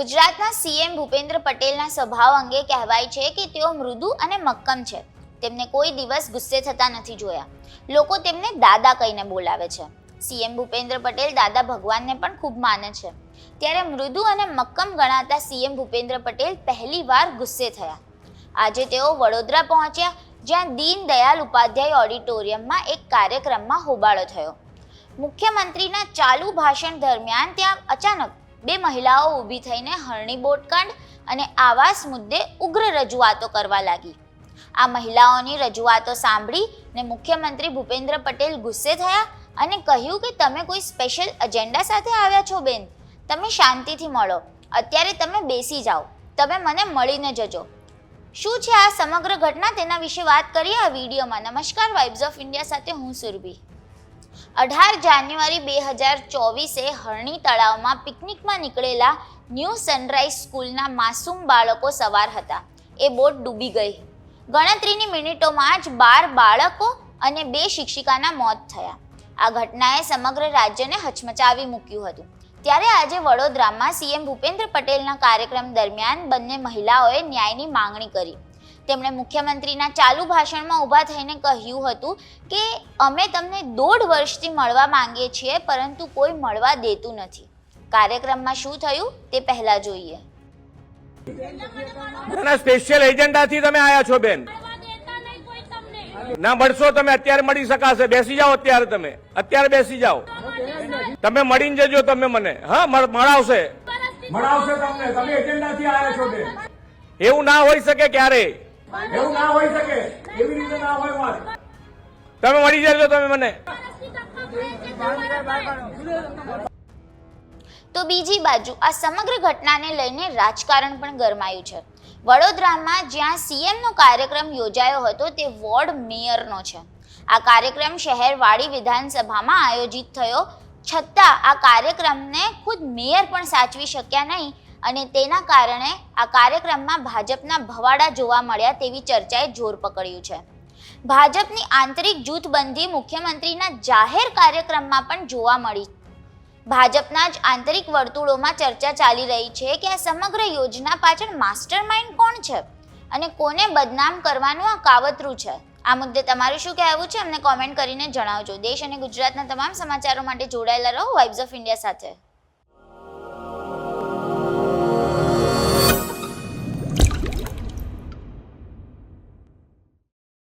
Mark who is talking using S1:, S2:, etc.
S1: ગુજરાતના સીએમ ભૂપેન્દ્ર પટેલના સ્વભાવ અંગે કહેવાય છે કે તેઓ મૃદુ અને મક્કમ છે. તેમને કોઈ દિવસ ગુસ્સે થતા નથી જોયા. લોકો તેમને દાદા કહીને બોલાવે છે. સીએમ ભૂપેન્દ્ર પટેલ દાદા ભગવાનને પણ ખૂબ માને છે. ત્યારે મૃદુ અને મક્કમ ગણાતા સીએમ ભૂપેન્દ્ર પટેલ પહેલીવાર ગુસ્સે થયા. આજે તેઓ વડોદરા પહોંચ્યા, જ્યાં દીનદયાલ ઉપાધ્યાય ઓડિટોરિયમમાં એક કાર્યક્રમમાં હોબાળો થયો. મુખ્યમંત્રીના ચાલુ ભાષણ દરમિયાન ત્યાં અચાનક બે મહિલાઓ ઊભી થઈને હરણી બોટકાંડ અને આવાસ મુદ્દે ઉગ્ર રજૂઆતો કરવા લાગી. આ મહિલાઓની રજૂઆતો સાંભળી ને મુખ્યમંત્રી ભૂપેન્દ્ર પટેલ ગુસ્સે થયા અને કહ્યું કે તમે કોઈ સ્પેશિયલ એજન્ડા સાથે આવ્યા છો બેન? તમે શાંતિથી મળો. અત્યારે તમે બેસી જાઓ. તમે મને મળીને જજો. શું છે આ સમગ્ર ઘટના? તેના વિશે વાત કરીએ આ વિડીયોમાં. નમસ્કાર વાઇબ્સ ઓફ ઇન્ડિયા સાથે હું સુરભી. અઢાર જાન્યુઆરી બે હજાર ચોવીસે હરણી તળાવમાં પિકનિકમાં નીકળેલા ન્યૂ સનરાઈઝ સ્કૂલના માસૂમ બાળકો સવાર હતા. એ બોટ ડૂબી ગઈ. ગણતરીની મિનિટોમાં જ બાર બાળકો અને બે શિક્ષિકાના મોત થયા. આ ઘટનાએ સમગ્ર રાજ્યને હચમચાવી મૂક્યું હતું. ત્યારે આજે વડોદરામાં સીએમ ભૂપેન્દ્ર પટેલના કાર્યક્રમ દરમિયાન બંને મહિલાઓએ ન્યાયની માંગણી કરી. તેમણે મુખ્યમંત્રીના ચાલુ ભાષણમાં ઊભા થઈને કહ્યું હતું કે અમે તમને દોઢ વર્ષથી મળવા માંગીએ છીએ પરંતુ કોઈ મળવા દેતું નથી. કાર્યક્રમમાં શું થયું તે પહેલા જોઈએ.
S2: ના સ્પેશિયલ એજન્ડાથી તમે આયા છો બેન.
S3: મળવા દેતા નહીં કોઈ તમને
S2: ના મળશો તમે અત્યારે મળી શકાશે. બેસી જાઓ અત્યારે તમે. અત્યારે બેસી જાઓ. તમે મળીને જજો તમે મને. હા મળ- મળાવશે. મળાવશે તમને. તમે એજન્ડાથી આયા છો બેન. એવું ના હોઈ શકે ક્યારે. એવું ના હોઈ શકે. એવી રીતે ના હોય મારે તમે મળી જજો તમે મને.
S1: તો બીજી બાજુ આ સમગ્ર ઘટનાને લઈને રાજકારણ પણ ગરમાયું છે. વડોદરામાં જ્યાં સીએમનો કાર્યક્રમ યોજાયો હતો તે વોર્ડ મેયરનો છે. આ કાર્યક્રમ શહેરવાડી વિધાનસભામાં આયોજિત થયો. છતાં આ કાર્યક્રમને ખુદ મેયર પણ સાચવી શક્યા નહીં. અને તેના કારણે આ કાર્યક્રમમાં ભાજપના ભવાડા જોવા મળ્યા તેવી ચર્ચાએ જોર પકડ્યું છે. ભાજપની આંતરિક જૂથબંધી મુખ્યમંત્રીના જાહેર કાર્યક્રમમાં પણ જોવા મળી. ભાજપના જ આંતરિક વર્તુળોમાં ચર્ચા ચાલી રહી છે કે આ સમગ્ર યોજના પાછળ માસ્ટર માઇન્ડ કોણ છે અને કોને બદનામ કરવાનું આ કાવતરું છે? આ મુદ્દે તમારું શું કહેવું છે? અમને કોમેન્ટ કરીને જણાવજો. દેશ અને ગુજરાતના તમામ સમાચારો માટે જોડાયેલા રહો. વાઇબ્સ ઓફ ઇન્ડિયા સાથે.